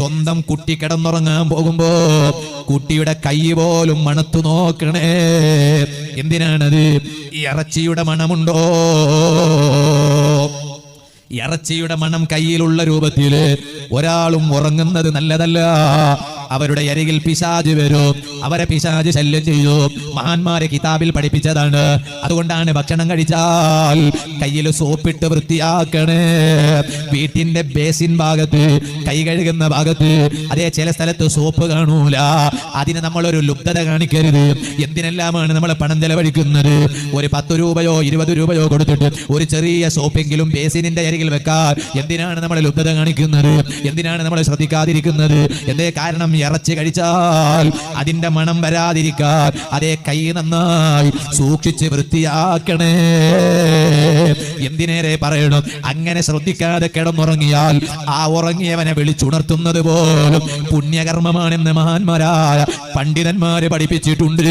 സ്വന്തം കുട്ടി കിടന്നുറങ്ങാൻ പോകുമ്പോ കുട്ടിയുടെ കൈ പോലും മണത്തു നോക്കണേ. എന്തിനാണത്? ഇറച്ചിയുടെ മണമുണ്ടോ? ഇറച്ചിയുടെ മണം കയ്യിലുള്ള രൂപത്തിൽ ഒരാളും ഉറങ്ങുന്നത് നല്ലതല്ല. അവരുടെ അരികിൽ പിശാജ് വരും. അവരെ പിശാജ് ശല്യം ചെയ്യും മഹാന്മാരെ കിതാബിൽ പഠിപ്പിച്ചതാണ്. അതുകൊണ്ടാണ് ഭക്ഷണം കഴിച്ചാൽ കയ്യിൽ സോപ്പിട്ട് വൃത്തിയാക്കണേ. വീട്ടിന്റെ ബേസിൻ ഭാഗത്ത് കൈ കഴുകുന്ന ഭാഗത്ത് അതേ ചില സ്ഥലത്ത് സോപ്പ് കാണൂല. അതിന് നമ്മളൊരു ലുബ്ധത കാണിക്കരുത്. എന്തിനെല്ലാമാണ് നമ്മൾ പണം ചെലവഴിക്കുന്നത്? ഒരു പത്ത് രൂപയോ ഇരുപത് രൂപയോ കൊടുത്തിട്ട് ഒരു ചെറിയ സോപ്പെങ്കിലും ബേസിനിന്റെ അരികിൽ വെക്കാൻ എന്തിനാണ് നമ്മൾ ലുബ്ധത കാണിക്കുന്നത്? എന്തിനാണ് നമ്മൾ ശ്രദ്ധിക്കാതിരിക്കുന്നത്? എന്തേ കാരണം ഇറച്ചി കഴിച്ചാൽ അതിന്റെ മണം വരാതിരിക്കാൻ അതേ കൈ നന്നായി സൂക്ഷിച്ച് വൃത്തിയാക്കണേ. എന്തിനേറെ പറയണം? അങ്ങനെ ശ്രദ്ധിക്കാതെ കിടന്നുറങ്ങിയാൽ ആ ഉറങ്ങിയവനെ വിളിച്ചുണർത്തുന്നത് പോലും പുണ്യകർമ്മമാണെന്ന് മഹാന്മാരായ പണ്ഡിതന്മാര് പഠിപ്പിച്ചിട്ടുണ്ട്.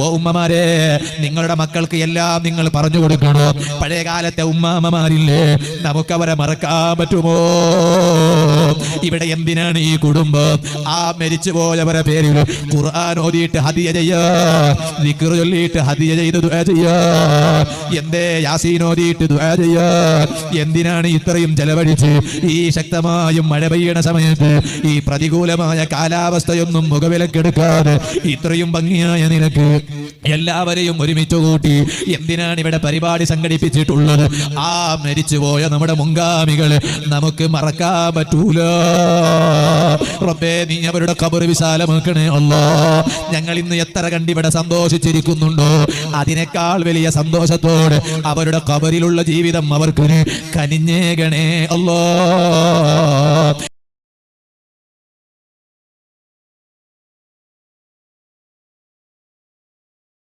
ഓ ഉമ്മമാരെ നിങ്ങളുടെ മക്കൾക്ക് എല്ലാം നിങ്ങൾ പറഞ്ഞു കൊടുക്കണോ. പഴയ കാലത്തെ ഉമ്മാമ്മമാരില്ലേ നമുക്കവരെ മറക്കാൻ പറ്റുമോ? ഇവിടെ എന്തിനാണ് ഈ കുടുംബം? ആ മരിച്ചു മരിച്ചുപോയവരെ പേരിൽ ഖുർആൻ ഓതിയിട്ട് ഹതിയ ചെയ്യാ ദിക്ർ ചൊല്ലിയിട്ട് ഹതിയ ചെയ്ത് ചെയ്യാ. എന്തേ യാസീൻ ചെയ്യാ. എന്തിനാണ് ഇത്രയും ചെലവഴിച്ച് ഈ ശക്തമായും മഴ പെയ്യണ സമയത്ത് ഈ പ്രതികൂലമായ കാലാവസ്ഥയൊന്നും മുഖവിലക്കെടുക്കാതെ ഇത്രയും ഭംഗിയായ നിനക്ക് എല്ലാവരെയും ഒരുമിച്ച് കൂട്ടി എന്തിനാണ് ഇവിടെ പരിപാടി സംഘടിപ്പിച്ചിട്ടുള്ളത്? ആ മരിച്ചുപോയ നമ്മുടെ മുൻഗാമികളെ നമുക്ക് മറക്കാൻ പറ്റൂല. റബ്ബേ നീ അവരുടെ കബർ വിശാലമാക്കണേ അല്ലോ. ഞങ്ങൾ ഇന്ന് എത്ര കണ്ടിവിടെ സന്തോഷിച്ചിരിക്കുന്നുണ്ടോ? അതിനേക്കാൾ വലിയ സന്തോഷത്തോടെ അവരുടെ കബറിലുള്ള ജീവിതം അവർക്ക് കനിഞ്ഞേകണേ. അല്ലോ.